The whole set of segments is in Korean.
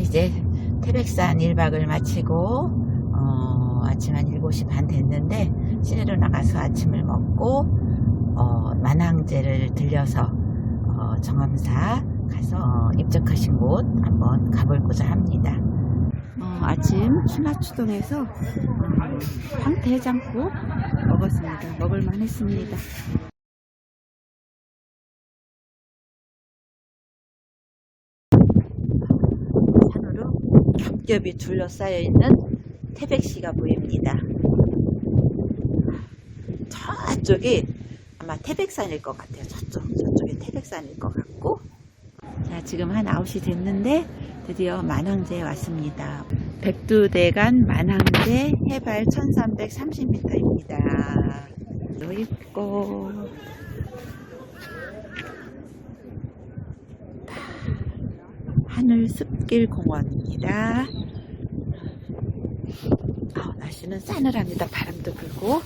이제 태백산 1박을 마치고 어, 아침 한 7시 반 됐는데 시내로 나가서 아침을 먹고 어, 만항제를 들려서 어, 정암사 가서 어, 입적하신 곳 한번 가볼고자 합니다. 어, 아침 신화추동에서 어, 황태장국 먹었습니다. 먹을만 했습니다. 산으로 겹겹이 둘러싸여 있는 태백시가 보입니다. 저쪽이 아마 태백산일 것 같아요. 저쪽, 저쪽이 태백산일 것 같고. 자, 지금 한 9시 됐는데 드디어 만항제에 왔습니다. 백두대간 만항제 해발 1330m입니다. 또 있고. 하늘 숲길 공원입니다. 아, 날씨는 싸늘합니다. 바람도 불고.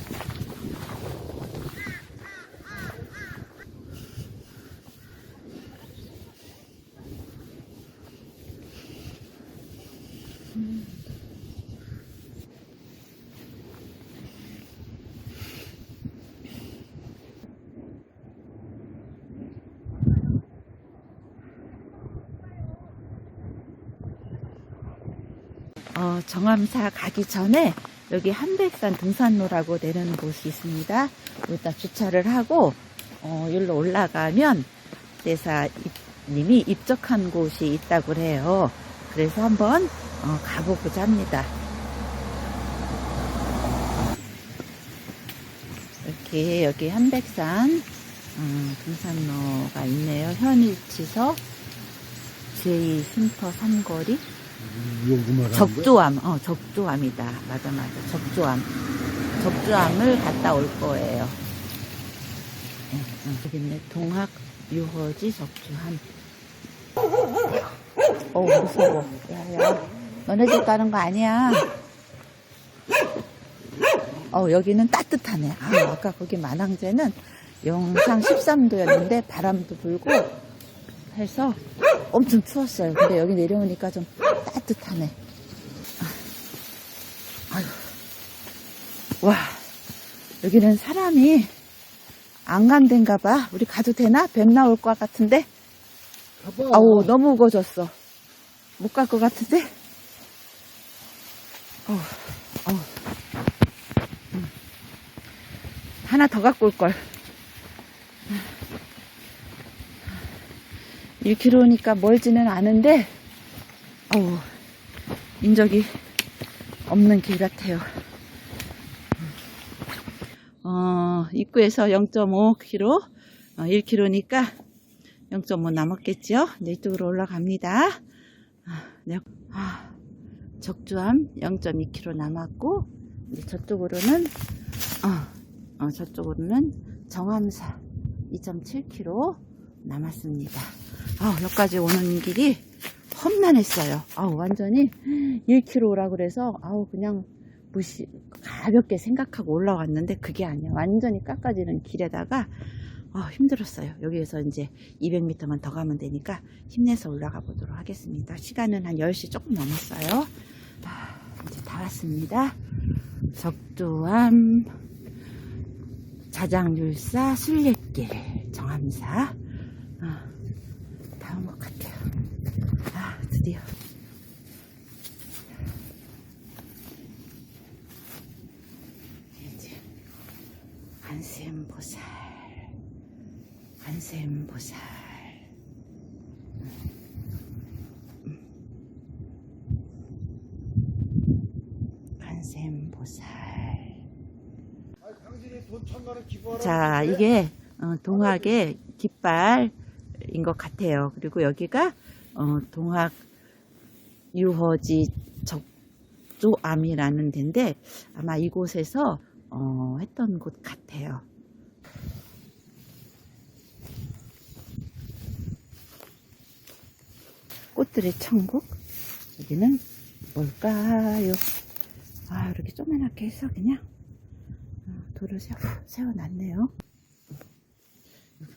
어, 정암사 가기 전에 여기 한백산 등산로라고 내리는 곳이 있습니다. 여기다 주차를 하고 어, 여기로 올라가면 대사님이 입적한 곳이 있다고 해요. 그래서 한번 어, 가보고자 합니다. 이렇게 여기 한백산 음, 등산로가 있네요. 현일치서 제2 쉼터 삼거리 적조암, 어, 적조암이다. 맞아, 맞아. 적조암. 적조암을 갔다 올 거예요. 응, 응. 있네. 동학 유허지 적조암. 어, 무서워. 야, 야. 너네 집 가는 거 아니야. 어, 여기는 따뜻하네. 아, 아까 거기 만항제는 영상 13도였는데 바람도 불고 해서 엄청 추웠어요. 근데 여기 내려오니까 좀 따뜻하네. 아, 아유. 와, 여기는 사람이 안 간댄가 봐. 우리 가도 되나? 뱀 나올 것 같은데? 가봐. 아우, 너무 우거졌어. 못 갈 것 같은데? 어우, 어우. 음. 하나 더 갖고 올걸. 1km니까 멀지는 않은데, 어우, 인적이 없는 길 같아요. 어, 입구에서 0.5km, 어, 1km니까 0.5 남았겠죠? 네, 이쪽으로 올라갑니다. 아, 네. 아, 적주암 0.2km 남았고, 이제 저쪽으로는, 어, 어, 저쪽으로는 정암사 2.7km 남았습니다. 아, 여기까지 오는 길이 험난했어요. 아우, 완전히 1km라 그래서, 아우, 그냥 무시, 가볍게 생각하고 올라왔는데 그게 아니야. 완전히 깎아지는 길에다가, 아, 힘들었어요. 여기에서 이제 200m만 더 가면 되니까 힘내서 올라가 보도록 하겠습니다. 시간은 한 10시 조금 넘었어요. 아, 이제 다 왔습니다. 적조암, 자장률사, 순례길, 정암사. 아, 다 온 것 같아요. 아, 드디어. 이제. 관세음보살. 아니, 당신이 돈 천만원 기부하라. 자, 이게 어, 동학의 깃발인 것 같아요. 그리고 여기가 어, 동학 유허지 적조암이라는 데인데 아마 이곳에서 어, 했던 곳 같아요. 꽃들의 천국 여기는 뭘까요? 아 이렇게 조그맣게 해서 그냥 어, 돌을 세워, 세워놨네요.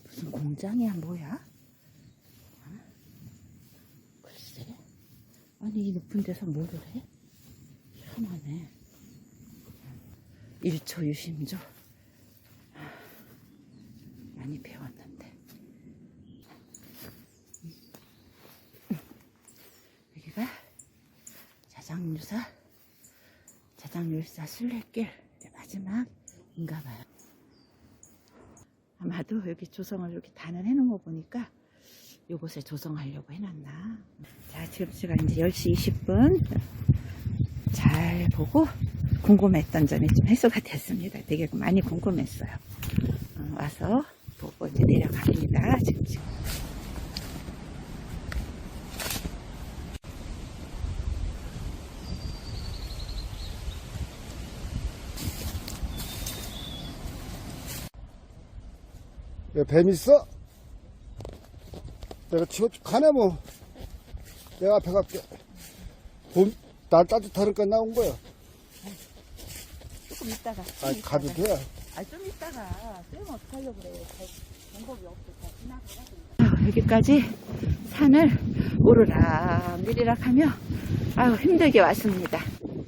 무슨 공장이야, 뭐야? 아, 아니 이 높은 데서 뭐를 해? 희한하네. 1초 유심조. 많이 배웠는데. 여기가 자장유사 자장유사 순례길. 이제 마지막인가 봐요. 아마도 여기 조성을 이렇게 단을 해놓은 거 보니까 요곳에 조성하려고 해놨나. 자, 지금 제가 이제 10시 20분 잘 보고 궁금했던 점이 좀 해소가 됐습니다. 되게 많이 궁금했어요. 어, 와서 보고 이제 내려갑니다. 지금 지금. 야, 뱀 있어? 내가 치워 가네 뭐. 내가 앞에 갈게. 봄, 날 따뜻하니까 나온 거야. 조금 있다가. 좀 아, 있다가. 가도 돼. 아, 좀 있다가. 쌤 어떡하려고 그래. 잘 방법이 없어. 다 지나가야 여기까지 산을 오르락 내리락 하며 아유 힘들게 왔습니다.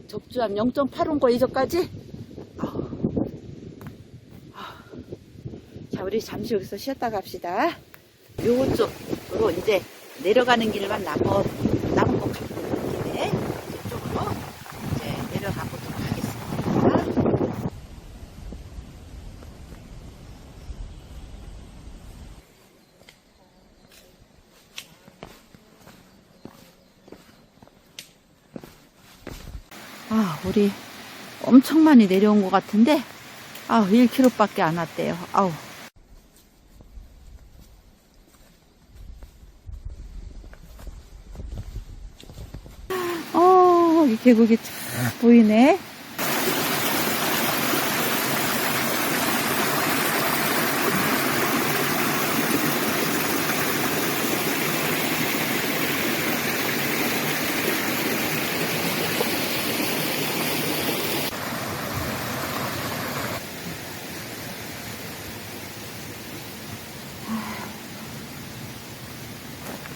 적주암 0.8온거 이전까지 아우. 아우. 자 우리 잠시 여기서 쉬었다 갑시다. 요쪽으 로 이제 내려가는 길만 남은 남은 것 같은데 이쪽으로 이제 내려가 보도록 하겠습니다. 아, 우리 엄청 많이 내려온 것 같은데, 아, 1km밖에 안 왔대요. 아우. 어, 이 계곡이 쫙 보이네.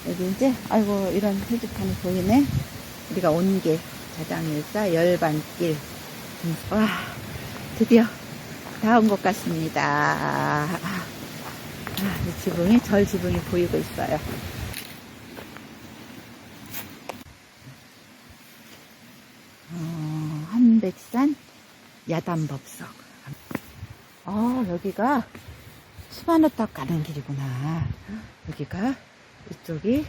여기 이제, 아이고, 이런 표지판이 보이네. 우리가 온 길, 자장일사 열반길. 음, 와, 드디어 다 온 것 같습니다. 아, 이 지붕이, 절 지붕이 보이고 있어요. 어, 한백산 야단법석. 어, 여기가 수만호떡 가는 길이구나. 여기가 이쪽이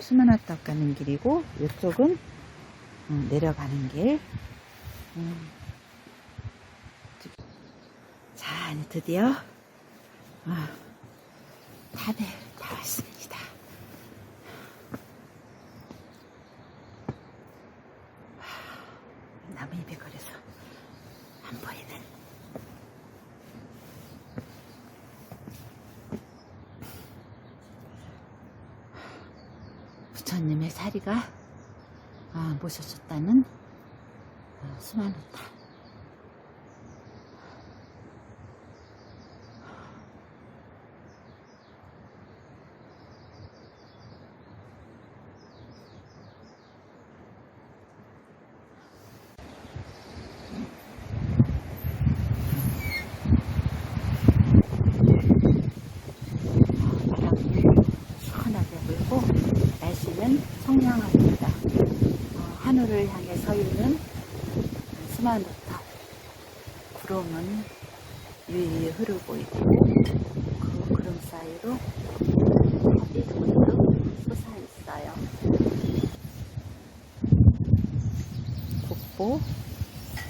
수만호떡 가는 길이고 이쪽은 음, 내려가는 길. 음. 자, 이제 드디어 아, 탑에 다 왔습니다. 하, 나무 잎에 걸려서 안 보이는 부처님의 사리가 아, 모셔졌다는 어, 수만호타. 바람이 시원하게 불고 날씨는 청량합니다. 어, 하늘을 향해 서 있는 수만호탑 구름은 유유히 흐르고 있고 그 구름 사이로 별이 번뜩 솟아 있어요. 국보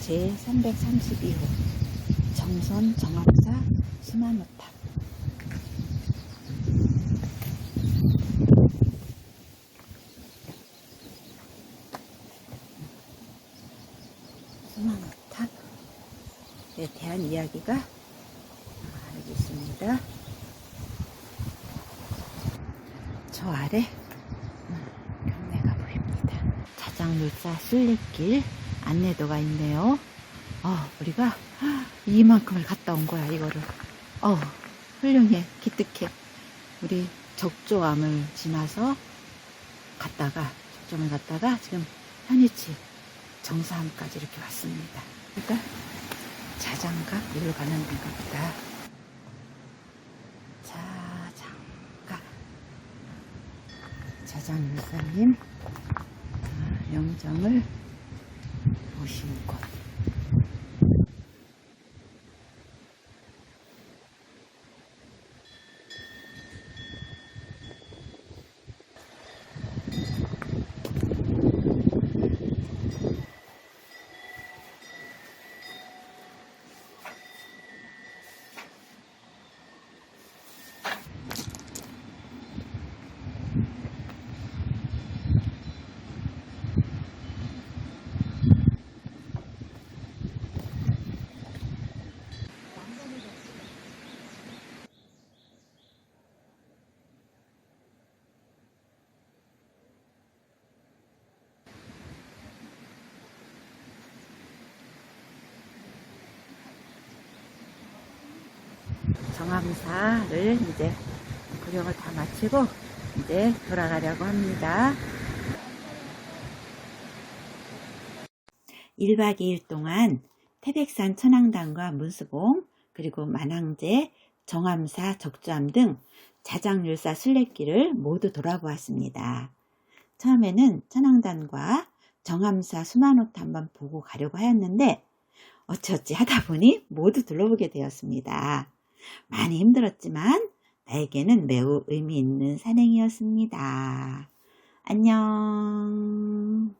제332호 정선 정합사 수만호탑 수만호탑에 대한 이야기가 아, 여기 있습니다. 저 아래 음, 경내가 보입니다. 자장물사 순례길 안내도가 있네요. 어, 우리가 이만큼을 갔다 온 거야, 이거를. 어, 훌륭해, 기특해. 우리 적조암을 지나서 갔다가 정점을 갔다가 지금 현이치 정사함까지 이렇게 왔습니다. 그러니까 자장가 일로 가는 건가 보다. 자장가 자장유사님 아, 영정을 오신 곳. 정암사를 이제 구경을 다 마치고 이제 돌아가려고 합니다. 1박 2일 동안 태백산 천왕당과 문수봉 그리고 만항제, 정암사, 적주암 등 자장률사 순례길을 모두 돌아보았습니다. 처음에는 천왕단과 정암사 수만호트 한번 보고 가려고 하였는데 어찌어찌 하다 보니 모두 둘러보게 되었습니다. 많이 힘들었지만 나에게는 매우 의미 있는 산행이었습니다. 안녕.